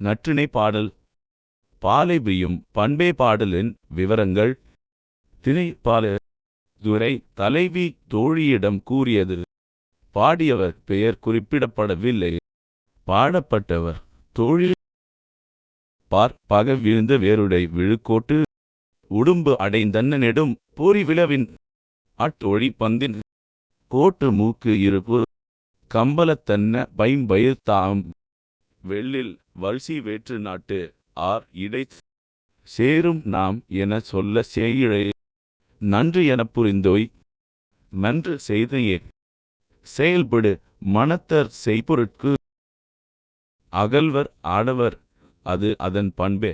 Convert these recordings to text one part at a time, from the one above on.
நற்றிணை பாடல். பாலை பிரியும் பண்பே பாடலின் விவரங்கள். திணை பால துரை தலைவி தோழியிடம் கூறியது. பாடியவர் பெயர் குறிப்பிடப்படவில்லை. பாடப்பட்டவர் தோழி. பார் பக விழுந்த வேருடை விழுக்கோட்டு. உடும்பு அடைந்தன்ன நெடும் பூரி விழவின். அட்டொழி பந்தின். கோட்டு மூக்கு இருப்பு. கம்பலத்தன்ன பைம்பயிர் தாம். வெள்ளில் வல்சி வேற்று நாட்டு ஆர் இடை சேரும் நாம் என சொல்ல சேயிழை. நன்று எனப் புரிந்தோய். நன்று செய்தையே. செயல்படு மனத்தர் செய்பொருட்கு. அகல்வர் ஆடவர் அது அதன் பண்பே.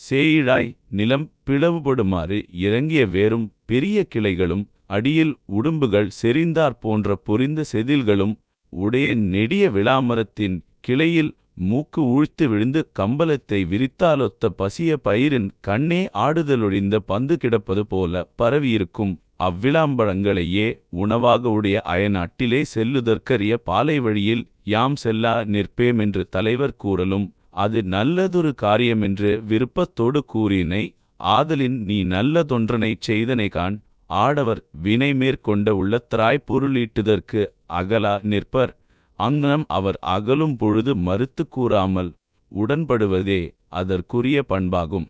சேயிழாய் நிலம் பிளவுபடுமாறு இறங்கிய வேறும் பெரிய கிளைகளும் அடியில் உடும்புகள் செறிந்தார் போன்ற பொரிந்த செதில்களும் உடைய நெடிய விளாமரத்தின் கிளையில் மூக்கு ஊழ்த்து விழுந்து கம்பளத்தை விரித்தாலொத்த பசிய பயிரின் கண்ணே ஆடுதலொழிந்த பந்து கிடப்பது போல பரவியிருக்கும் அவ்விளாம்பழங்களையே உணவாக உடைய அயநாட்டிலே செல்லுதற்கரிய பாலை வழியில் யாம் செல்லா நிற்பேமென்று தலைவர் கூறலும் அது நல்லதொரு காரியமென்று விருப்பத்தோடு கூறினை ஆதலின் நீ நல்லதொன்றனைச் செய்தனை காண் ஆடவர் வினை மேற்கொண்ட உள்ளத்தராய் பொருளீட்டுதற்கு அகலா நிற்பர். அங்ஙனம் அவர் அகலும் பொழுது மறுத்து கூறாமல் உடன்படுவதே அதற்குரிய பண்பாகும்.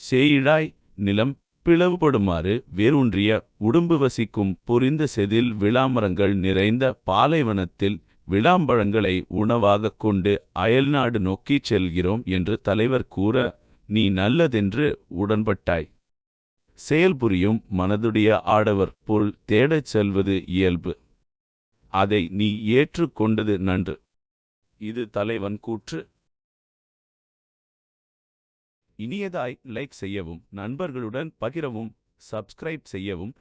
சேயிழாய் நிலம் பிளவுபடுமாறு வேரூன்றிய உடும்பு வசிக்கும் பொரிந்த செதில் விளாமரங்கள் நிறைந்த பாலைவனத்தில் விளாம்பழங்களை உணவாகக் கொண்டு அயல்நாடு நோக்கிச் செல்கிறோம் என்று தலைவர் கூற நீ நல்லதென்று உடன்பட்டாய். செயல்புரியும் மனதுடைய ஆடவர் பொருள் தேடச் செல்வது இயல்பு. அதை நீ ஏற்றுக்கொண்டது நன்று. இது தலைவன் கூற்று. இனியதாய் லைக் செய்யவும் நண்பர்களுடன் பகிரவும் சப்ஸ்கிரைப் செய்யவும்.